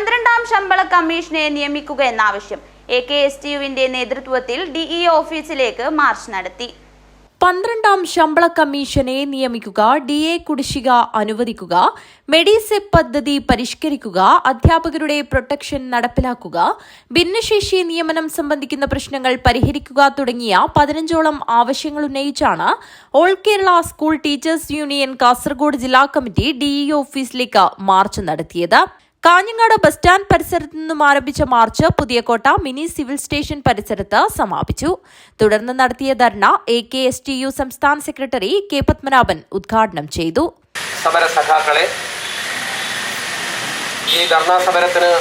പന്ത്രണ്ടാം ശമ്പള കമ്മീഷനെ നിയമിക്കുക എന്നാവശ്യം. എ കെ എസ് ടി യുവിന്റെ നേതൃത്വത്തിൽ ഡിഇ ഓഫീസിലേക്ക് മാർച്ച് നടത്തി. പന്ത്രണ്ടാം ശമ്പള കമ്മീഷനെ നിയമിക്കുക ഡി എ കുടിശ്ശിക അനുവദിക്കുക മെഡിസെപ് പദ്ധതി പരിഷ്കരിക്കുക അധ്യാപകരുടെ പ്രൊട്ടക്ഷൻ നടപ്പിലാക്കുക ഭിന്നശേഷി നിയമനം സംബന്ധിക്കുന്ന പ്രശ്നങ്ങൾ പരിഹരിക്കുക തുടങ്ങിയ പതിനഞ്ചോളം ആവശ്യങ്ങൾ ഉന്നയിച്ചാണ് all Kerala school teachers union Kasaragod ജില്ലാ കമ്മിറ്റി ഡിഇ ഓഫീസിലേക്ക് മാർച്ച് നടത്തിയത്. കാഞ്ഞങ്ങാട് ബസ് സ്റ്റാൻഡ് പരിസരത്ത് നിന്നും ആരംഭിച്ച march Puthiyakotta mini civil station പരിസരത്ത് സമാപിച്ചു. തുടർന്ന് നടത്തിയ ധർണ A K S T U സംസ്ഥാന സെക്രട്ടറി കെ പത്മനാഭൻ ഉദ്ഘാടനം ചെയ്തു. സമര സഖാക്കളെ ഈ ധർണാ സമരത്തിന്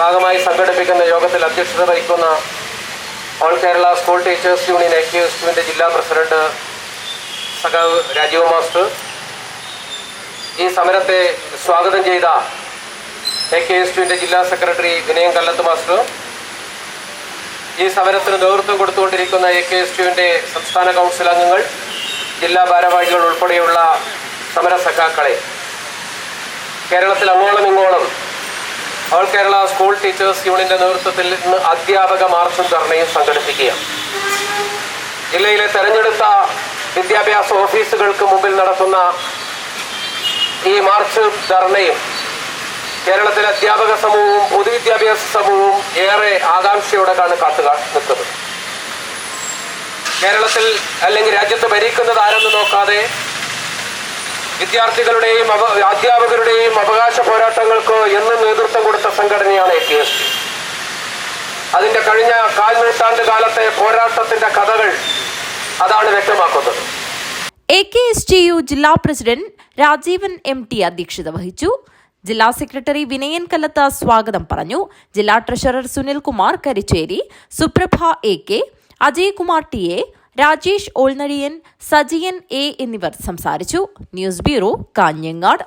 ഭാഗമായി സംഘടിപ്പിക്കുന്ന യോഗത്തിൽ അധ്യക്ഷത വഹിക്കുന്ന all Kerala school teachers union I K S യുവിന്റെ ജില്ലാ പ്രസിഡന്റ് സഖാവ് രാജീവ് മാസ്റ്റർ ഈ സമരത്തെ സ്വാഗതം ചെയ്ത എ കെ എസ് യുവിന്റെ ജില്ലാ സെക്രട്ടറി വിനയൻ കല്ലത്ത് മാസ്റ്റർ. ഈ സമരത്തിന് നേതൃത്വം കൊടുത്തുകൊണ്ടിരിക്കുന്ന എ കെ എസ് യുവിന്റെ സംസ്ഥാന കൗൺസിൽ അംഗങ്ങൾ ജില്ലാ ഭാരവാഹികൾ ഉൾപ്പെടെയുള്ള സമര സഖാക്കളെ. കേരളത്തിൽ അങ്ങോളം ഇങ്ങോളം അവൾ കേരള സ്കൂൾ ടീച്ചേഴ്സ് യൂണിയന്റെ നേതൃത്വത്തിൽ ഇന്ന് അധ്യാപക മാർച്ചും ധർണയും സംഘടിപ്പിക്കുകയാണ്. ജില്ലയിലെ തെരഞ്ഞെടുത്ത വിദ്യാഭ്യാസ ഓഫീസുകൾക്ക് മുമ്പിൽ നടത്തുന്ന ഈ മാർച്ച് ധർണയും കേരളത്തിലെ അധ്യാപക സമൂഹവും പൊതുവിദ്യാഭ്യാസ സമൂഹവും ഏറെ ആകാംക്ഷയോടെയാണ് കാത്തു നിൽക്കുന്നത്. കേരളത്തിൽ അല്ലെങ്കിൽ രാജ്യത്ത് ഭരിക്കുന്നത് ആരെന്ന് നോക്കാതെ വിദ്യാർത്ഥികളുടെയും അധ്യാപകരുടെയും അവകാശ പോരാട്ടങ്ങൾക്ക് എന്നും നേതൃത്വം കൊടുത്ത സംഘടനയാണ് എ കെ എസ് ടി അതിന്റെ കഴിഞ്ഞ കാൽ നൂറ്റാണ്ട് കാലത്തെ പോരാട്ടത്തിന്റെ കഥകൾ അതാണ് വ്യക്തമാക്കുന്നത്. കെ എസ് ടി യു ജില്ലാ പ്രസിഡന്റ് രാജീവൻ എം ടി അധ്യക്ഷത വഹിച്ചു. ജില്ലാ സെക്രട്ടറി വിനയൻ കല്ലത്ത സ്വാഗതം പറഞ്ഞു. ജില്ലാ treasurer Sunil Kumar Karicheri Suprabha A K Ajaykumar T A Rajesh ഓൾനഴിയൻ Sajiyan A എന്നിവർ സംസാരിച്ചു. News bureau Kanhangad.